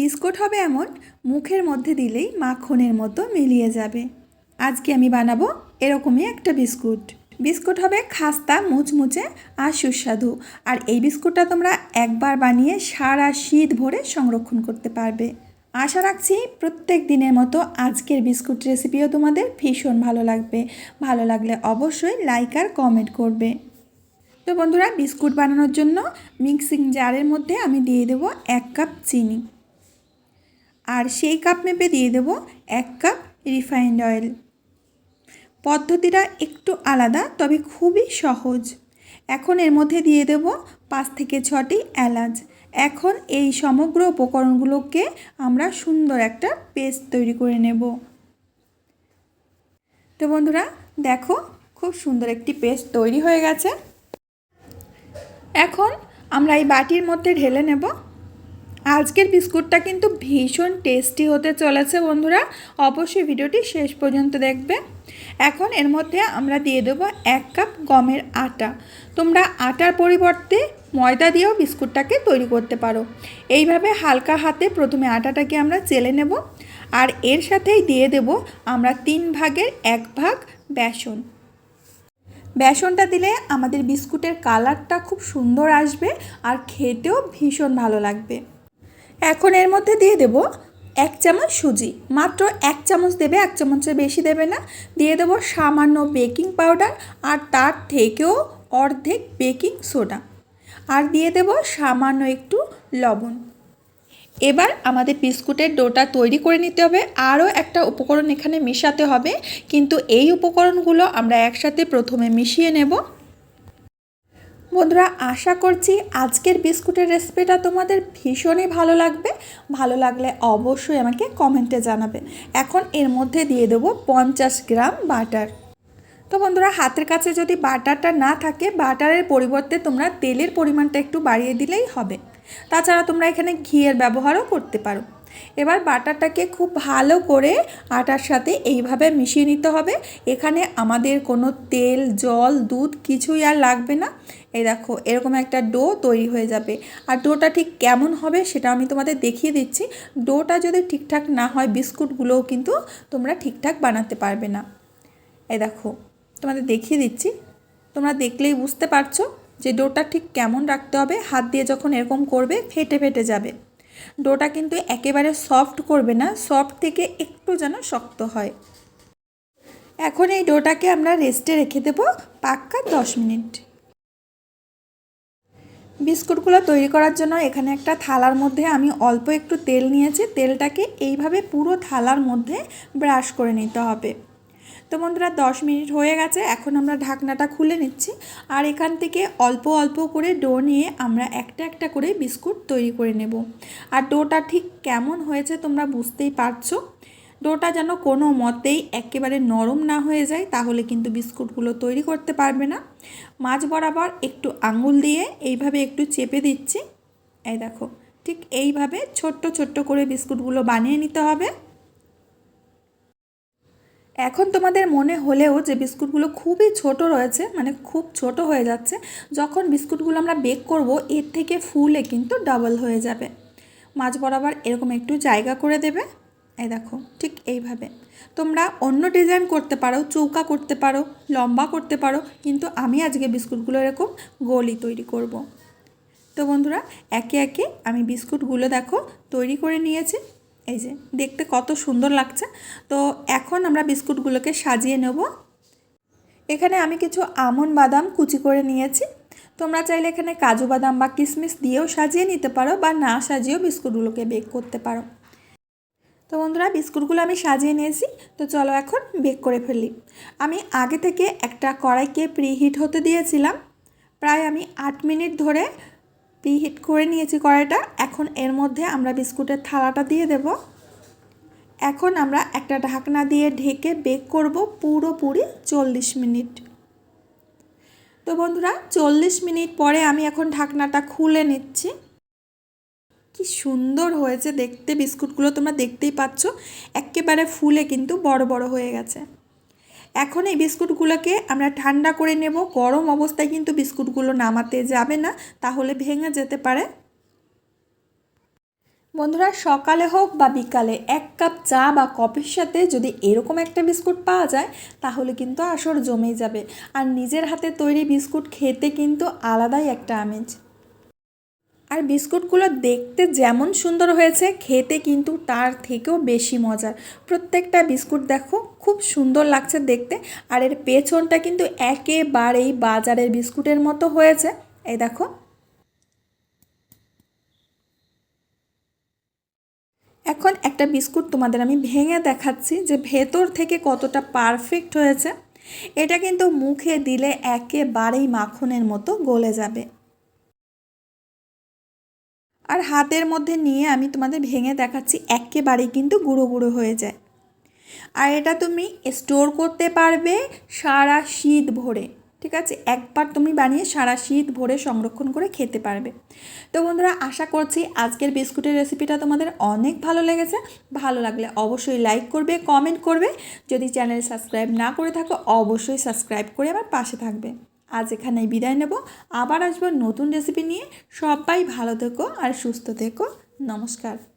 Biscuit হবে এমন মুখের মধ্যে দিলেই মাখনের মতো মিলিয়ে যাবে। আজকে আমি বানাবো এরকমই একটা বিস্কুট। বিস্কুট হবে খাস্তা, মুচমুচে আর সুস্বাদু। আর এই বিস্কুটটা তোমরা একবার বানিয়ে সারা শীত ভরে সংরক্ষণ করতে পারবে। আশা রাখছি প্রত্যেক দিনের মতো আজকের বিস্কুট রেসিপিও তোমাদের ভীষণ ভালো লাগবে। ভালো লাগলে অবশ্যই লাইক আর কমেন্ট করবে। তো বন্ধুরা, বিস্কুট বানানোর জন্য মিক্সিং জারের মধ্যে আমি দিয়ে দেবো এক কাপ চিনি। আর সেই কাপ মেপে দিয়ে দেবো এক কাপ রিফাইন্ড অয়েল পদ্ধতিটা একটু আলাদা, তবে খুবই সহজ। এখন এর মধ্যে দিয়ে দেব পাঁচ থেকে ছটি এলাচ। এখন এই সমগ্র উপকরণগুলোকে আমরা সুন্দর একটা পেস্ট তৈরি করে নেব। তো বন্ধুরা, দেখো খুব সুন্দর একটি পেস্ট তৈরি হয়ে গেছে। এখন আমরা এই বাটির মধ্যে ঢেলে নেব আজকের বিস্কুটটা কিন্তু ভীষণ টেস্টি হতে চলেছে বন্ধুরা। অবশ্যই ভিডিওটি শেষ পর্যন্ত দেখবে। এখন এর মধ্যে আমরা দিয়ে দেবো এক কাপ গমের আটা। তোমরা আটার পরিবর্তে ময়দা দিয়েও বিস্কুটটাকে তৈরি করতে পারো। এইভাবে হালকা হাতে প্রথমে আটাটাকে আমরা চেলে নেব আর এর সাথেই দিয়ে দেব আমরা তিন ভাগের এক ভাগ বেসন। বেসনটা দিলে আমাদের বিস্কুটের কালারটা খুব সুন্দর আসবে আর খেতেও ভীষণ ভালো লাগবে। এখন এর মধ্যে দিয়ে দেব এক চামচ সুজি। মাত্র এক চামচ দেবে, এক চামচের বেশি দেবে না। দিয়ে দেবো সামান্য বেকিং পাউডার আর তার থেকেও অর্ধেক বেকিং সোডা। আর দিয়ে দেব সামান্য একটু লবণ। এবার আমাদের বিস্কুটের ডোটা তৈরি করে নিতে হবে। আরও একটা উপকরণ এখানে মেশাতে হবে। কিন্তু এই উপকরণগুলো আমরা একসাথে প্রথমে মিশিয়ে নেব। বন্ধুরা, আশা করছি আজকের বিস্কুটের রেসিপিটা তোমাদের ভীষণই ভালো লাগবে। ভালো লাগলে অবশ্যই আমাকে কমেন্টে জানাবে। এখন এর মধ্যে দিয়ে দেবো পঞ্চাশ গ্রাম বাটার। তো বন্ধুরা, হাতের কাছে যদি বাটারটা না থাকে, বাটারের পরিবর্তে তোমরা তেলের পরিমাণটা একটু বাড়িয়ে দিলেই হবে। তাছাড়া তোমরা এখানে ঘিয়ের ব্যবহারও করতে পারো। এবার বাটারটাকে খুব ভালো করে আটার সাথে এইভাবে মিশিয়ে নিতে হবে। এখানে আমাদের কোনো তেল, জল, দুধ কিছুই আর লাগবে না। এই দেখো, এরকম একটা ডো তৈরি হয়ে যাবে। আর ডোটা ঠিক কেমন হবে সেটা আমি তোমাদের দেখিয়ে দিচ্ছি। ডোটা যদি ঠিকঠাক না হয়, বিস্কুটগুলোও কিন্তু তোমরা ঠিকঠাক বানাতে পারবে না। এই দেখো, তোমাদের দেখিয়ে দিচ্ছি। তোমরা দেখলেই বুঝতে পারছ যে ডোটা ঠিক কেমন রাখতে হবে। হাত দিয়ে যখন এরকম করবে, ফেটে ফেটে যাবে। ডোটা কিন্তু একেবারে সফট করবে না, সফট থেকে একটু যেন শক্ত হয়। এখন এই ডোটাকে আমরা রেস্টে রেখে দেবো পাক্কা দশ মিনিট। বিস্কুটগুলো তৈরি করার জন্য এখানে একটা থালার মধ্যে আমি অল্প একটু তেল নিয়েছি, তেলটাকে এইভাবে পুরো থালার মধ্যে ব্রাশ করে নিতে হবে। তো বন্ধুরা, দশ মিনিট হয়ে গেছে, এখন আমরা ঢাকনাটা খুলে নিচ্ছি। আর এখান থেকে অল্প অল্প করে ডো নিয়ে আমরা একটা একটা করে বিস্কুট তৈরি করে নেব। আর ডোটা ঠিক কেমন হয়েছে তোমরা বুঝতেই পারছ? ডোটা যেন কোনো মতেই একেবারে নরম না হয়ে যায়, তাহলে কিন্তু বিস্কুটগুলো তৈরি করতে পারবে না। মাছ বরাবর একটু আঙুল দিয়ে এইভাবে একটু চেপে দিচ্ছি। এই দেখো, ঠিক এইভাবে ছোট্ট ছোট্ট করে বিস্কুটগুলো বানিয়ে নিতে হবে। এখন তোমাদের মনে হলেও যে বিস্কুটগুলো খুবই ছোট রয়েছে মানে খুব ছোট হয়ে যাচ্ছে, যখন বিস্কুটগুলো আমরা বেক করব, এর থেকে ফুলে কিন্তু ডাবল হয়ে যাবে। মাছ বরাবর এরকম একটু জায়গা করে দেবে, এই দেখো, ঠিক এইভাবে। তোমরা অন্য ডিজাইন করতে পারো, চৌকা করতে পারো, লম্বা করতে পারো, কিন্তু আমি আজকে বিস্কুটগুলো এরকম গলি তৈরি করব। তো বন্ধুরা, একে একে আমি বিস্কুটগুলো দেখো তৈরি করে নিয়েছি। এই যে, দেখতে কত সুন্দর লাগছে। তো এখন আমরা বিস্কুটগুলোকে সাজিয়ে নেব। এখানে আমি কিছু আমন বাদাম কুচি করে নিয়েছি। তোমরা চাইলে এখানে কাজু বাদাম বা কিশমিশ দিয়েও সাজিয়ে নিতে পারো বা না সাজিয়েও বিস্কুটগুলোকে বেক করতে পারো। তো বন্ধুরা, বিস্কুটগুলো আমি সাজিয়ে নিয়েছি। তো চলো এখন বেক করে ফেলি। আমি আগে থেকে একটা কড়াইকে প্রিহিট হতে দিয়েছিলাম। প্রায় আমি আট মিনিট ধরে প্রিহিট করে নিয়েছি কড়াইটা। এখন এর মধ্যে আমরা বিস্কুটের থালাটা দিয়ে দেব। এখন আমরা একটা ঢাকনা দিয়ে ঢেকে বেক করব পুরোপুরি চল্লিশ মিনিট। তো বন্ধুরা, চল্লিশ মিনিট পরে আমি এখন ঢাকনাটা খুলে নিচ্ছি। কি সুন্দর হয়েছে দেখতে। বিস্কুটগুলো তোমরা দেখতেই পাচ্ছ। একেবারে ফুলে কিন্তু বড় বড় হয়ে গেছে। এখন এই বিস্কুটগুলোকে আমরা ঠান্ডা করে নেব। গরম অবস্থায় কিন্তু বিস্কুটগুলো নামাতে যাবে না, তাহলে ভেঙে যেতে পারে। বন্ধুরা, সকালে হোক বা বিকালে, এক কাপ চা বা কফির সাথে যদি এরকম একটা বিস্কুট পাওয়া যায়, তাহলে কিন্তু আসর জমেই যাবে। আর নিজের হাতে তৈরি বিস্কুট খেতে কিন্তু আলাদাই একটা আমেজ। আর বিস্কুটগুলো দেখতে যেমন সুন্দর হয়েছে, খেতে কিন্তু তার থেকেও বেশি মজার। প্রত্যেকটা বিস্কুট দেখো, খুব সুন্দর লাগছে দেখতে। আর এর পেছনটা কিন্তু একেবারেই বাজারের বিস্কুটের মতো হয়েছে। এই দেখো। এখন একটা বিস্কুট তোমাদের আমি ভেঙে দেখাচ্ছি যে ভেতর থেকে কতটা পারফেক্ট হয়েছে। এটা কিন্তু মুখে দিলে একেবারেই মাখনের মতো গলে যাবে। আর হাতের মধ্যে নিয়ে আমি তোমাদের ভেঙে দেখাচ্ছি, একেবারেই কিন্তু গুঁড়ো গুঁড়ো হয়ে যায়। আর এটা তুমি স্টোর করতে পারবে সারা শীত ভরে, ঠিক আছে? একবার তুমি বানিয়ে সারা শীত ভরে সংরক্ষণ করে খেতে পারবে। তো বন্ধুরা, আশা করছি আজকের বিস্কুটের রেসিপিটা তোমাদের অনেক ভালো লেগেছে। ভালো লাগলে অবশ্যই লাইক করবে, কমেন্ট করবে। যদি চ্যানেল সাবস্ক্রাইব না করে থাকো, অবশ্যই সাবস্ক্রাইব করে আমার পাশে থাকবে। আজ এখানেই বিদায় নেব। আবার আসব নতুন রেসিপি নিয়ে। সবাই ভালো থেকো আর সুস্থ থেকো। নমস্কার।